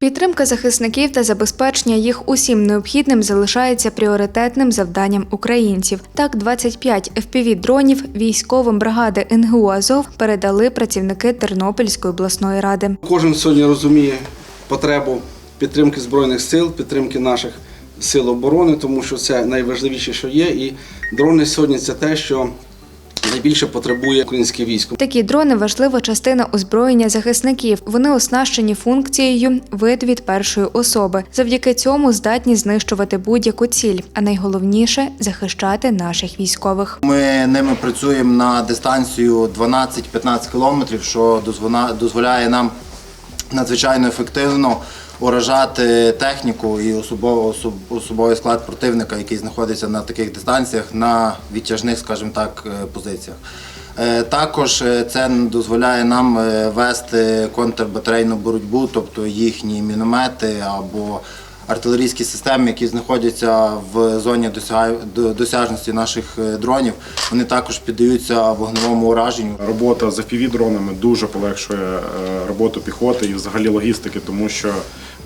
Підтримка захисників та забезпечення їх усім необхідним залишається пріоритетним завданням українців. Так, 25 FPV-дронів військовим бригади НГУ Азов передали працівники Тернопільської обласної ради. Кожен сьогодні розуміє потребу підтримки збройних сил, підтримки наших сил оборони, тому що це найважливіше, що є. І дрони сьогодні це те, що найбільше потребує українське військо. Такі дрони важлива частина озброєння захисників. Вони оснащені функцією вид від першої особи. Завдяки цьому здатні знищувати будь-яку ціль, а найголовніше захищати наших військових. Ми ними працюємо на дистанцію 12-15 кілометрів, що дозвона- дозволяє нам надзвичайно ефективно уражати техніку і особовий склад противника, який знаходиться на таких дистанціях, на відтяжних, скажімо так, е, позиціях. Е, Також е, це дозволяє нам вести контрбатарейну боротьбу, тобто їхні міномети або артилерійські системи, які знаходяться в зоні досяг- досяжності наших е, дронів, вони також піддаються вогневому ураженню. Робота з FPV-дронами дуже полегшує е, роботу піхоти і взагалі логістики, тому що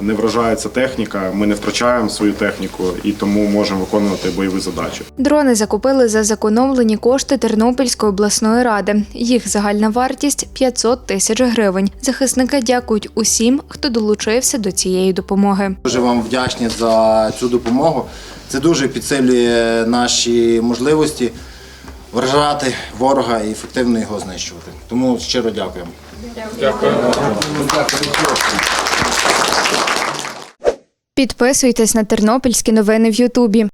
не вражається техніка, ми не втрачаємо свою техніку і тому можемо виконувати бойові задачі. Дрони закупили за зекономлені кошти Тернопільської обласної ради. Їх загальна вартість 500 тисяч гривень. Захисники дякують усім, хто долучився до цієї допомоги. Дуже вам вдячні за цю допомогу. Це дуже підсилює наші можливості вражати ворога і ефективно його знищувати. Тому щиро дякуємо. Підписуйтесь на тернопільські новини в Ютубі.